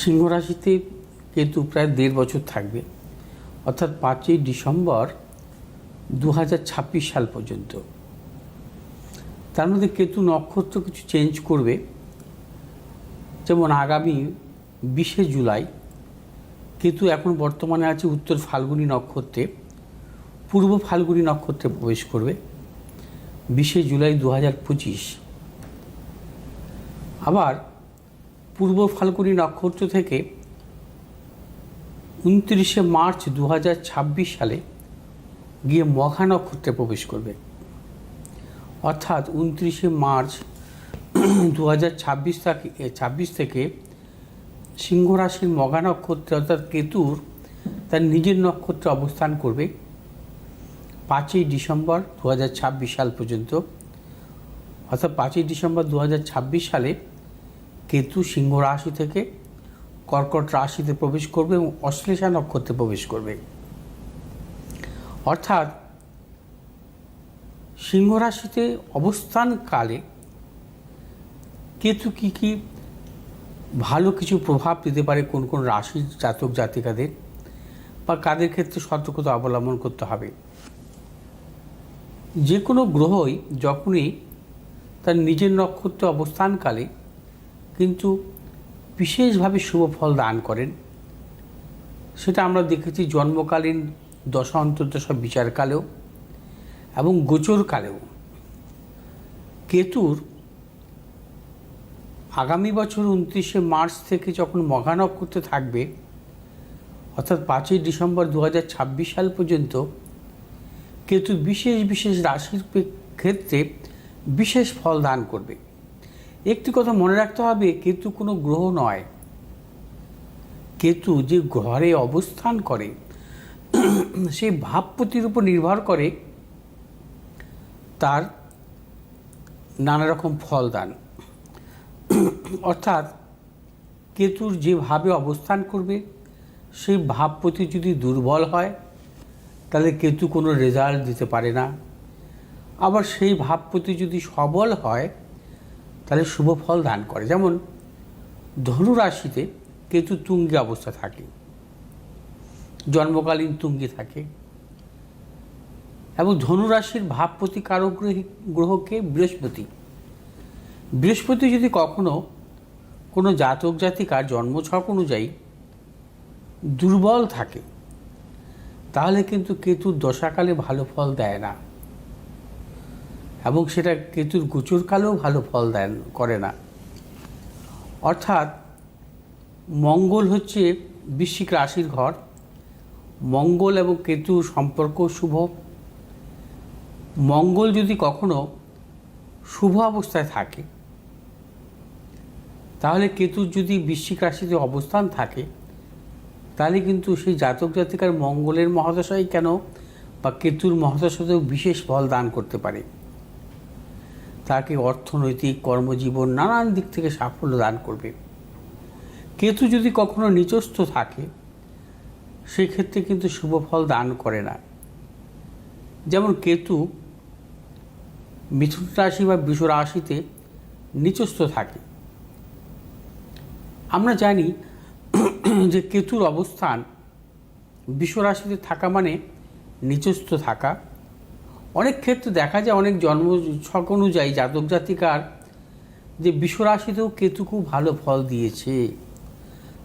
সিংহ রাশিতে কেতু প্রায় দেড় বছর থাকবে। অর্থাৎ পাঁচই ডিসেম্বর দু হাজার ছাব্বিশ সাল পর্যন্ত। তার মধ্যে কেতু নক্ষত্র কিছু চেঞ্জ করবে। যেমন আগামী বিশে জুলাই কেতু এখন বর্তমানে আছে উত্তর ফাল্গুনী নক্ষত্রে, পূর্ব ফাল্গুনী নক্ষত্রে প্রবেশ করবে। বিশে জুলাই দু হাজার পঁচিশ। আবার পূর্ব ফাল্গুনী নক্ষত্র থেকে উনত্রিশে মার্চ দু হাজার ছাব্বিশ সালে গিয়ে মঘা নক্ষত্রে প্রবেশ করবে। অর্থাৎ উনত্রিশে মার্চ দু হাজার ছাব্বিশ থেকে ছাব্বিশ থেকে সিংহ রাশির মঘা নক্ষত্রে অর্থাৎ কেতুর তার নিজের নক্ষত্রে অবস্থান করবে পাঁচই ডিসেম্বর দু হাজার ছাব্বিশ সাল পর্যন্ত। অর্থাৎ পাঁচই ডিসেম্বর দু হাজার ছাব্বিশ সালে কেতু সিংহ রাশি থেকে কর্কট রাশিতে প্রবেশ করবে এবং অশ্লেষা নক্ষত্রে প্রবেশ করবে। অর্থাৎ সিংহ রাশিতে অবস্থানকালে কেতু কী কী ভালো কিছু প্রভাব দিতে পারে কোন কোন রাশির জাতক জাতিকাদের বা কাদের ক্ষেত্রে সতর্কতা অবলম্বন করতে হবে? যে কোনো গ্রহই যখনই তার নিজের নক্ষত্রে অবস্থানকালে কিন্তু বিশেষভাবে শুভ ফল দান করেন। সেটা আমরা দেখেছি জন্মকালীন দশা, অন্তর্দশা বিচারকালেও এবং গোচরকালেও। কেতুর আগামী বছর উনত্রিশে মার্চ থেকে যখন মঘা নক্ষত্রে থাকবে, অর্থাৎ পাঁচই ডিসেম্বর দু হাজার ছাব্বিশ সাল পর্যন্ত, কেতু বিশেষ বিশেষ রাশির ক্ষেত্রে বিশেষ ফল দান করবে। একটি কথা মনে রাখতে হবে, কেতু কোনো গ্রহ নয়। কেতু যে ঘরে অবস্থান করে সেই ভাবপতির উপর নির্ভর করে, তার নানা রকম ফল দান অর্থাৎ কেতুর যেভাবে অবস্থান করবে, সেই ভাবপতি যদি দুর্বল হয়, তাহলে কেতু কোনো রেজাল্ট দিতে পারে না। আবার সেই ভাবপতি যদি সবল হয় তাহলে শুভ ফল দান করে। যেমন ধনু রাশিতে কেতু তুঙ্গি অবস্থা থাকে, জন্মকালীন তুঙ্গি থাকে, এবং ধনুরাশির ভাবপতি কারক গ্রহকে বৃহস্পতি। বৃহস্পতি যদি কখনো কোনো জাতক জাতিকার জন্মছক অনুযায়ী দুর্বল থাকে, তাহলে কিন্তু কেতুর দশাকালে ভালো ফল দেয় না। এবং সেটা কেতুর গোচরকালেও ভালো ফল দেন, করে না। অর্থাৎ মঙ্গল হচ্ছে বৃশ্চিক রাশির ঘর। মঙ্গল এবং কেতু সম্পর্ক শুভ। মঙ্গল যদি কখনো শুভ অবস্থায় থাকে, তাহলে কেতুর যদি বৃশ্চিক রাশিতে অবস্থান থাকে, তাহলে কিন্তু সেই জাতক জাতিকার মঙ্গলের মহাদশাই কেন বা কেতুর মহাদশাতেও বিশেষ ফল দান করতে পারে। তাকে অর্থনৈতিক কর্মজীবন নানান দিক থেকে সাফল্য দান করবে। কেতু যদি কখনো নিচস্থ থাকে, সেক্ষেত্রে কিন্তু শুভ ফল দান করে না। যেমন কেতু মিথুন রাশি বা বৃষ রাশিতে নিচস্থ থাকে। আমরা জানি যে কেতুর অবস্থান বিশ্বরাশিতে থাকা মানে নিচস্থ থাকা। অনেক ক্ষেত্রে দেখা যায়, অনেক জন্ম ছক অনুযায়ী জাতক জাতিকার যে বিশ্বরাশিতেও কেতু খুব ভালো ফল দিয়েছে।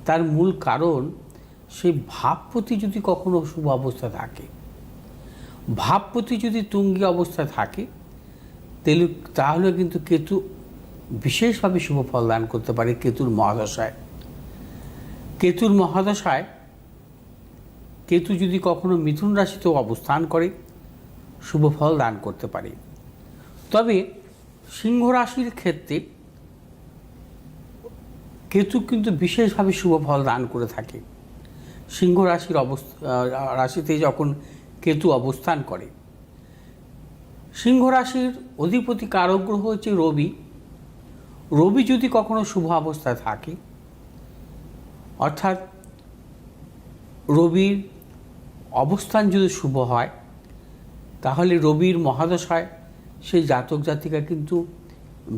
তার মূল কারণ সেই ভাবপতি যদি কখনো শুভ অবস্থা থাকে ভাবপতি যদি তুঙ্গি অবস্থা থাকে তাহলে তাহলে কিন্তু কেতু বিশেষভাবে শুভ ফল দান করতে পারে কেতুর মহাদশায়। কেতুর মহাদশায় কেতু যদি কখনো মিথুন রাশিতেও অবস্থান করে শুভ ফল দান করতে পারে। তবে সিংহ রাশির ক্ষেত্রে কেতু কিন্তু বিশেষভাবে শুভ ফল দান করে থাকে। সিংহ রাশির অবস্থা রাশিতে যখন কেতু অবস্থান করে, সিংহ রাশির অধিপতি কারক হচ্ছে রবি। রবি যদি কখনো শুভ অবস্থায় থাকে, অর্থাৎ রবির অবস্থান যদি শুভ হয় তাহলে রবির মহাদশায় সেই জাতক জাতিকা কিন্তু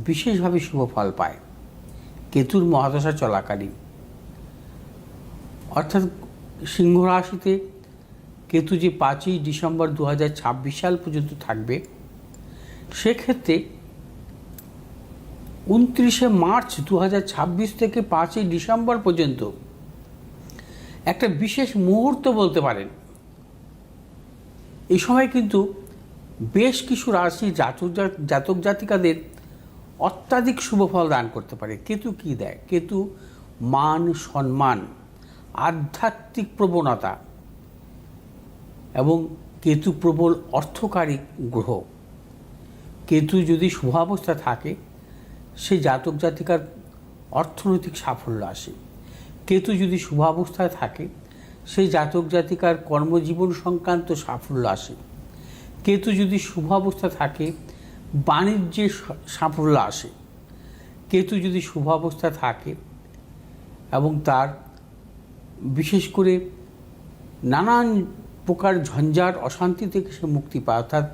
বিশেষভাবে শুভ ফল পায়। কেতুর মহাদশা চলাকালীন। অর্থাৎ সিংহ রাশিতে কেতু যে পাঁচই ডিসেম্বর দু হাজার ছাব্বিশ সাল পর্যন্ত থাকবে, সেক্ষেত্রে উনত্রিশে মার্চ দু হাজার ছাব্বিশ থেকে পাঁচই ডিসেম্বর পর্যন্ত একটা বিশেষ মুহূর্ত বলতে পারেন। এই সময় কিন্তু বেশ কিছু রাশি জাতক জাতক জাতিকাদের অত্যাধিক শুভ ফল দান করতে পারে। কেতু কি দেয়? কেতু মান সম্মান, আধ্যাত্মিক প্রবণতা এবং কেতু প্রবল অর্থকারী গ্রহ। কেতু যদি শুভাবস্থা থাকে সেই জাতক জাতিকার অর্থনৈতিক সাফল্য আসে। কেতু যদি শুভাবস্থায় থাকে সেই জাতক জাতিকার কর্মজীবন সংক্রান্ত সাফল্য আসে। কেতু যদি শুভ অবস্থা থাকে, বাণিজ্যে সাফল্য আসে। কেতু যদি শুভ অবস্থা থাকে এবং তার বিশেষ করে নানান প্রকার ঝঞ্ঝাট অশান্তি থেকে সে মুক্তি পায়, অর্থাৎ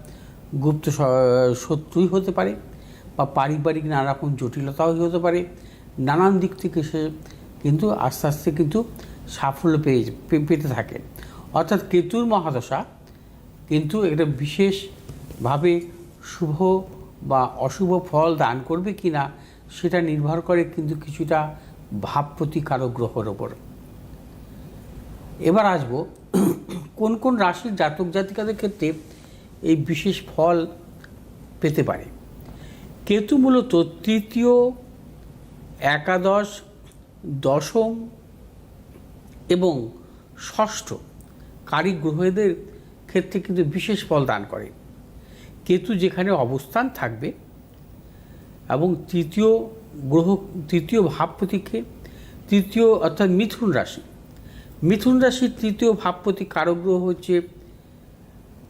গুপ্ত শত্রুই হতে পারে বা পারিবারিক নানা রকম জটিলতাও হতে পারে। নানান দিক থেকে সে কিন্তু আস্তে আস্তে কিন্তু সাফল্য পেয়ে পেতে থাকে। অর্থাৎ কেতুর মহাদশা কিন্তু এটা বিশেষভাবে শুভ বা অশুভ ফল দান করবে কি না সেটা নির্ভর করে কিন্তু কিছুটা ভাব ভাবপ্রতিকারক গ্রহর ওপর। এবার আসব কোন কোন রাশির জাতক জাতিকাদের ক্ষেত্রে এই বিশেষ ফল পেতে পারে। কেতু মূলত তৃতীয়, একাদশ, দশম এবং ষষ্ঠ কারিক গ্রহদের ক্ষেত্রে কিন্তু বিশেষ ফল দান করে। কেতু যেখানে অবস্থান থাকবে এবং তৃতীয় গ্রহ, তৃতীয় ভাবপতিকে তৃতীয় অর্থাৎ মিথুন রাশি। মিথুন রাশির তৃতীয় ভাবপতি কারক গ্রহ হচ্ছে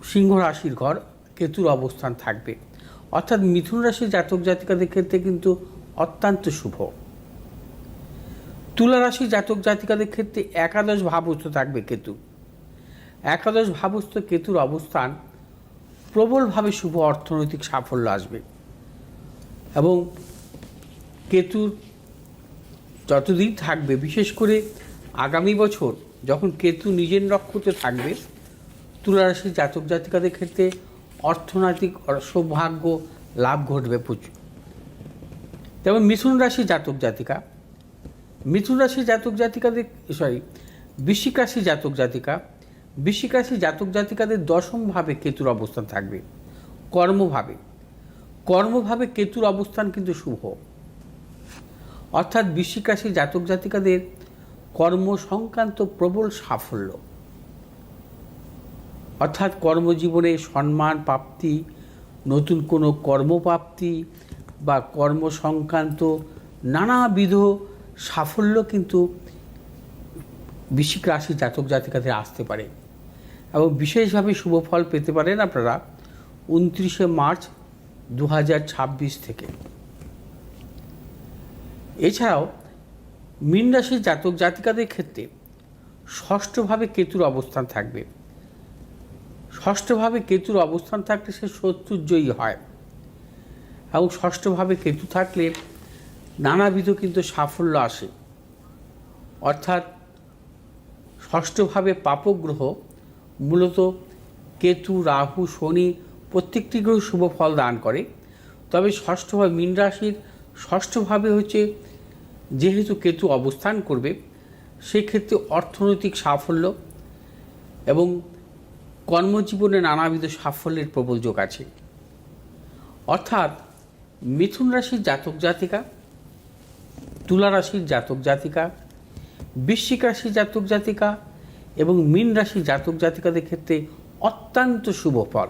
সিংহ রাশির ঘর, কেতুর অবস্থান থাকবে। অর্থাৎ মিথুন রাশির জাতক জাতিকাদের ক্ষেত্রে কিন্তু অত্যন্ত শুভ। তুলা রাশির জাতক জাতিকাদের ক্ষেত্রে একাদশ ভাবস্থ থাকবে কেতু। একাদশ ভাবস্থ কেতুর অবস্থান প্রবলভাবে শুভ অর্থনৈতিক সাফল্য আসবে এবং কেতুর যতদিন থাকবে, বিশেষ করে আগামী বছর যখন কেতু নিজের নক্ষত্রে থাকবে, তুলারাশির জাতক জাতিকাদের ক্ষেত্রে অর্থনৈতিক সৌভাগ্য, লাভ ঘটবে প্রচুর। যেমন মিথুন রাশি জাতক জাতিকা মিথুন রাশি জাতক জাতিকাদের সরি বৃশ্চিক রাশি জাতক জাতিকা, বৃশ্চিক রাশি জাতক জাতিকাদের দশমভাবে কেতুর অবস্থান থাকবে, কর্মভাবে। কর্মভাবে কেতুর অবস্থান কিন্তু শুভ। অর্থাৎ বৃশ্চিক রাশি জাতক জাতিকাদের কর্ম সংক্রান্ত প্রবল সাফল্য। অর্থাৎ কর্মজীবনে সম্মান, প্রাপ্তি, নতুন কোনো কর্মপ্রাপ্তি বা কর্ম সংক্রান্ত নানাবিধ সাফল্য কিন্তু বৃশ্চিক রাশি জাতক জাতিকাদের আসতে পারে। এবং বিশেষভাবে শুভ ফল পেতে পারেন আপনারা উনত্রিশে মার্চ দু হাজার ছাব্বিশ থেকে। এছাড়াও মীন রাশির জাতক জাতিকাদের ক্ষেত্রে ষষ্ঠভাবে কেতুর অবস্থান থাকবে। ষষ্ঠভাবে কেতুর অবস্থান থাকলে সে শত্রুজয়ী হয়। এবং ষষ্ঠভাবে কেতু থাকলে নানাবিধ কিন্তু সাফল্য আসে। অর্থাৎ ষষ্ঠভাবে পাপগ্রহ মূলত কেতু, রাহু, শনি প্রত্যেকটি গ্রহ শুভ ফল দান করে। তবে ষষ্ঠভাবে মীন রাশির ষষ্ঠভাবে হচ্ছে যেহেতু কেতু অবস্থান করবে, সেক্ষেত্রে অর্থনৈতিক সাফল্য এবং কর্মজীবনে নানাবিধ সাফল্যের প্রবল যোগ আছে। অর্থাৎ মিথুন রাশির জাতক জাতিকা তুলা রাশির জাতক জাতিকা বৃশ্চিক রাশি জাতক জাতিকা এবং মীন রাশি জাতক জাতিকাদের ক্ষেত্রে অত্যন্ত শুভ ফল।